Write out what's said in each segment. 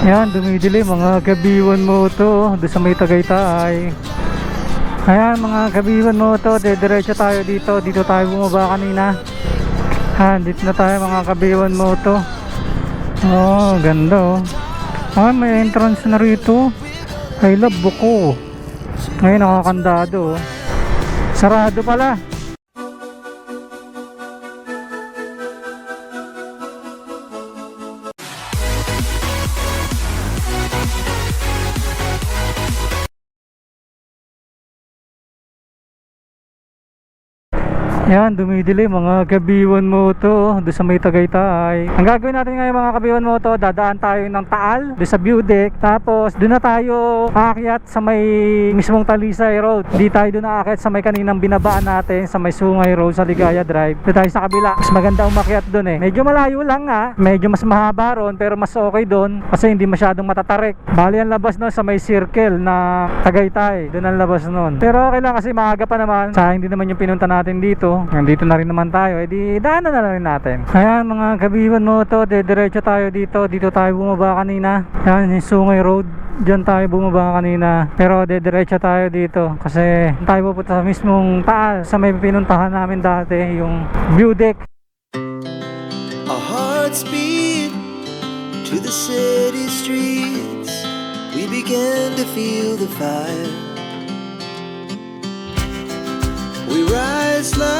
Ayan, dumidilim mga kabiwan mo to doon sa may Tagaytay. Ayan mga kabiwan mo to, diretso tayo dito. Dito tayo bumaba kanina. Ayan, dito na tayo mga kabiwan mo to. Oh, ganda oh. Ah, may entrance na rito. I love buko. Ngayon nakakandado oh. Sarado pala. Yan, dumidili mga kabiwan mo to doon sa may Tagaytay. Ang gagawin natin ngayon mga kabiwan mo to, dadaan tayo ng Taal doon sa view. Tapos doon na tayo aakyat sa may mismong Talisay Road. Di tayo doon aakyat sa may kaninang binabaan natin sa may Sungay Road sa Ligaya Drive. Doon tayo sa kabila. Mas maganda umakyat doon eh. Medyo malayo lang nga. Medyo mas mahaba ron pero mas okay doon kasi hindi masyadong matatarik. Bali ang labas noon sa may circle na Tagaytay. Doon ang labas noon. Pero okay lang kasi maaga pa naman. Sayang din naman yung pinunta natin dito. Nandito na rin naman tayo. Eh daanan na rin natin. Ayan mga kabiwan mo to. Diretso tayo dito. Dito tayo bumaba kanina. Ayan yung Sungay Road. Diyan tayo bumaba kanina. Pero diretso tayo dito. Kasi tayo pupunta sa mismong taal. Sa may pinuntahan namin dati. Yung view deck. Our hearts beat to the city streets. We began to feel the fire. We rise like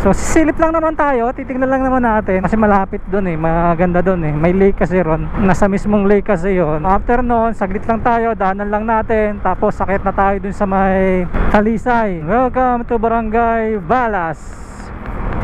So sisilip lang naman tayo, titignan lang naman natin kasi malapit doon eh, maganda doon eh. May lake kasi ron, nasa mismong lake kasi yon. After noon, saglit lang tayo, daanan lang natin, tapos sakit na tayo dun sa may Talisay. Welcome to Barangay Balas.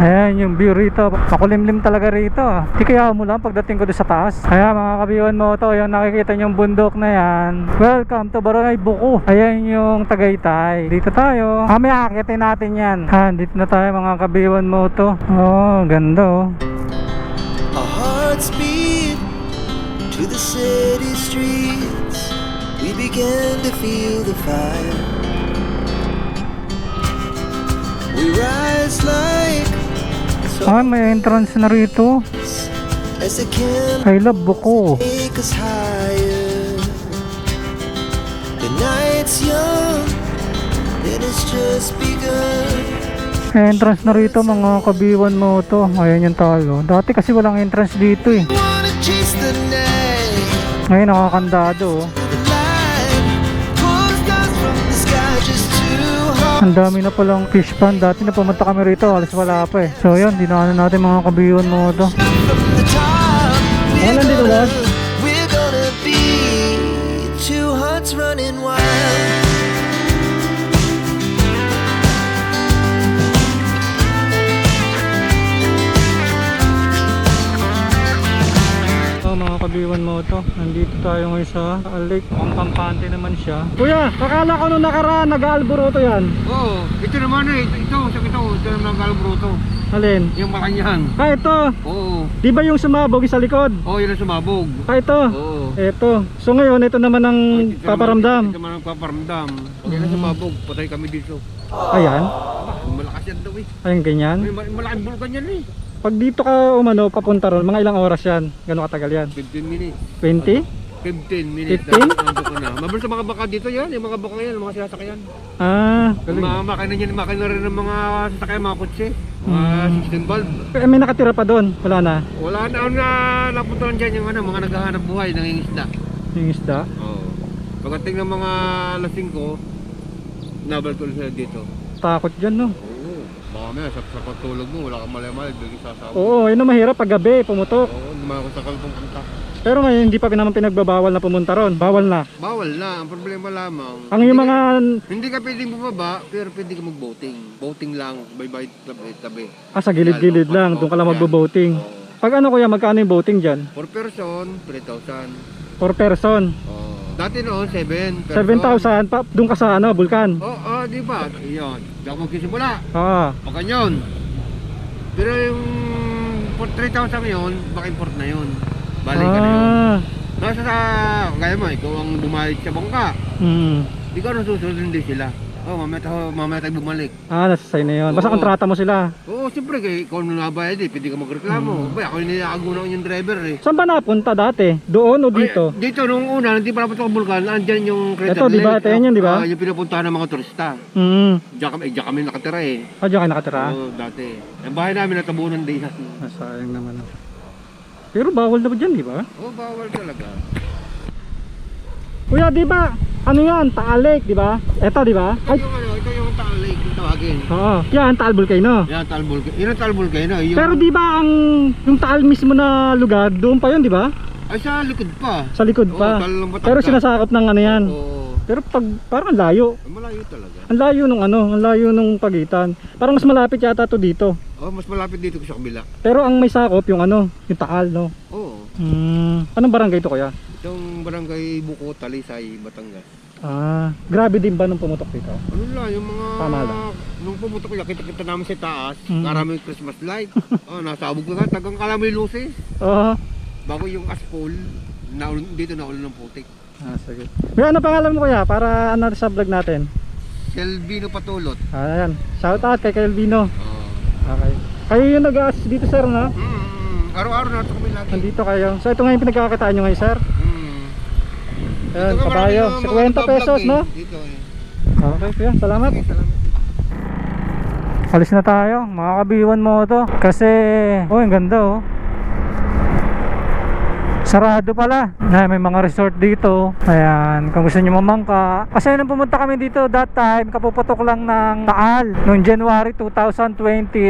Ayan yung view rito. Makulimlim talaga rito. Di kaya mo lang pagdating ko doon sa taas. Kaya mga kabiwan mo to, yung nakikita yung bundok na yan. Welcome to Barangay Buko. Ayan yung Tagaytay. Dito tayo. Kami akitin natin yan. Ha, dito na tayo mga kabiwan mo to. Oh, ganda oh. Our hearts beat to the city streets. We began to feel the fire. Ah, may entrance na rito. I love Buko. Entrance na rito mga kabiwan mo to. Ayan yung talo. Dati kasi walang entrance dito eh. Ngayon nakakandado oh. Ang dami na palang fish pond. Dati na pumunta kami rito, alas wala pa eh. So yun, dinaanan natin mga kabiyon mo to. from the top. We're Wala dito, gonna, boss. Tayo ngayon sa lake. Ang kampante naman siya. Kuya, akala ko nung nakaraan nag-alboroto yan. Oo, ito naman eh, ito, ito, ito, ito, ito naman galubruto. Alin? Yung makanyahan. Ah, ito. Oo, Di ba yung sumabog sa likod? oo, yun ang sumabog. Ah, ito. Oo. Ito. So ngayon, ito naman ang Ito naman- paparamdam. Ito naman ang paparamdam. Pag yun ang sumabog, patay kami dito. Ayan. Malakas yan daw eh. Ayun, ganyan. May malaking bulkan yan eh. Pag dito ka umano, papunta ron, mga ilang oras yan? Gano'ng katagal yan? 15 minutes. 20? 15 minutes. 15? Nandun ko na. Mabilis sa mga baka dito yan, yung mga baka yan, mga sasakyan. Ah, Yung mga makina niyan, makina rin ng mga sasakyan, mga kotse. Mga Hmm. system valve. Eh, may nakatira pa doon. Wala na. Wala na, ano na, napunta dyan yung ano, mga naghahanap buhay, nangingisda. Yung isda. Oo. Pagdating ng mga lasing ko, nabal ko sila dito. Takot dyan, no? Oo. Baka may sa, sa pagtulog mo, wala kang malay-malay, biglang sasabog. Oo, yun ang mahirap pag gabi, pumutok. Oo, naman ako sa kalpong punta. Pero ngayon, hindi pa naman pinagbabawal na pumunta ron. Bawal na. Bawal na, ang problema lamang. Ang yung mga... Hindi ka pwedeng bumaba, pero pwede ka mag-boating. Boating lang, bye-bye, tabi-tabi. Ah, sa gilid-gilid lang, doon ka lang magbo-boating. Oo. Pag ano kuya, magkano yung boating dyan? Per person, 3,000. Per person. Oo. Dati noon, 7. 7,000 pa, doon ka sa ano, bulkan. Oo, oh, di ba? Iyon. Di ako magsisimula. Ah, Baka yun. Pero yung for 3,000 yun, baka import na yun. Balik ka na yun. ah, Nasa sa, kaya mo, ikaw ang bumayad sa bangka. mm. Ikaw ang susunod hindi sila. Oh, mamaya tayo, mamaya tayo bumalik. ah, nasa sa'yo na yun. Basta Oo. kontrata mo sila. Oo, siyempre, kay ikaw ang nabayad eh, pwede ka magreklamo. Hmm. Ba, ako yung nilakagunan yung driver eh. Saan ba napunta dati? Doon o dito? Ay, dito, nung una, hindi pa napunta sa Bulkan, andyan yung crater Ito, di ba? Ito yun, di ba? Ah, yung pinupuntahan ng mga turista. Mm. Diyan kami, eh, diyan kami nakatira eh. Ah, diyan ka nakatira? Oo, dati. Ang bahay namin natabunan din yan. Ah, sayang naman. ah. Pero bawal na ba dyan, di ba? Oo, bawal talaga. Kuya, di ba? Ano yan? Taal Lake, di ba? Ito, di ba? Ito Ay, yung ano, ito yung Taal Lake yung tawagin. oo. Yan, Taal Volcano. Yan, Taal Volcano. Yun ang Taal Volcano. Yung, Pero di ba ang yung Taal mismo na lugar, doon pa yun, di ba? Ay, sa likod pa. Sa likod Oo, pa. Pero sinasakop ng ano yan. Oo. Pero pag parang ang layo. Ay, malayo talaga. Ang layo nung ano, ang layo nung pagitan. Parang mas malapit yata to dito. Oh, mas malapit dito sa kabila. Pero ang may sakop yung ano, yung Taal, no. Oo. Hmm, anong barangay to kuya? Itong barangay Buko, Talisay, Batangas. Ah, grabe din ba nung pumutok dito? Ano lang, yung mga... Tama lang. Nung pumunta ko, kita-kita namin sa taas. Mm. Maraming Christmas light. oh, nasabog ko nga. Tagang kala mo yung luces. Oo. Bago yung aspol, naul dito naulan ng putik. Ah, sige. Kuya, ano pangalan mo kuya? Para ano sa vlog natin. Selvino Patulot. Ah, Ayan. Shout out kay Calvino. Oh. Okay. Kayo yung nag-assist dito sir, no? Mm, araw-araw na kami lagi. Nandito kayo. So ito nga yung pinagkakakitaan nyo ngayon sir. Mm. Ayan, Dito ka kabayo. marami 50 yung mga nagbablog pesos, eh. no? Dito eh. Okay, kuya. Salamat. Okay, salamat. Alis na tayo, mga kabiwan mo to. Kasi, oh, ang ganda oh. Sarado pala. Na may mga resort dito. Ayan, kung gusto nyo mamangka. Kasi nung pumunta kami dito that time Kapuputok lang ng Taal. Noong January 2020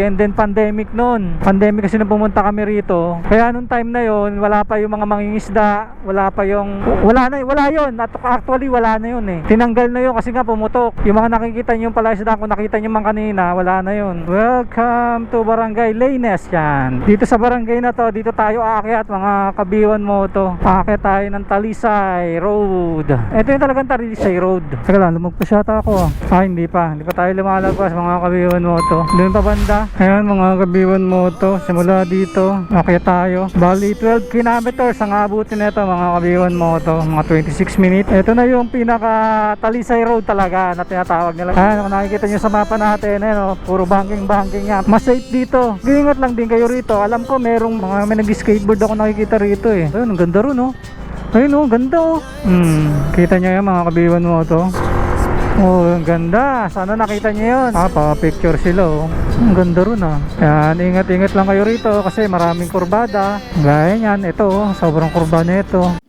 And then pandemic noon Pandemic kasi nung pumunta kami rito. Kaya nung time na yon Wala pa yung mga mangingisda. Wala pa yung Wala na, wala yon Actually wala na yun eh. Tinanggal na yun kasi nga pumutok. Yung mga nakikita nyo pala isda Kung nakita nyo man kanina Wala na yun. Welcome to Barangay Laines yan. Dito sa barangay na to Dito tayo aakyat mga kabiwan mo to Aakyat tayo ng Talisay Road. Ito yung talagang Talisay Road. Teka lang lumagpas yata ako. Ah. hindi pa. Hindi pa tayo lumalagpas mga kabiwan mo to Doon pa banda. Ayan mga kabiwan mo to Simula dito Aakyat tayo. Bali 12 kilometers ang abutin nito mga kabiwan mo to Mga 26 minutes. Ito na yung pinaka Talisay Road talaga na tinatawag nila. Ayan kung nakikita nyo sa mapa natin Ayan, oh, puro banking banking nga Mas safe dito. Ingat lang din kayo rito. Alam ko merong mga may nag-skateboard ako nakikita rito eh Ayun ang ganda ron oh Ayun oh, ganda oh. Hmm, kita nyo yan mga kabiwan mo to. Oh, ang ganda. Sana nakita nyo yun. Ah, pa-picture sila oh. Ang ganda ron ah. Yan, ingat-ingat lang kayo rito kasi maraming kurbada. Gaya yan, ito oh, sobrang kurba nito.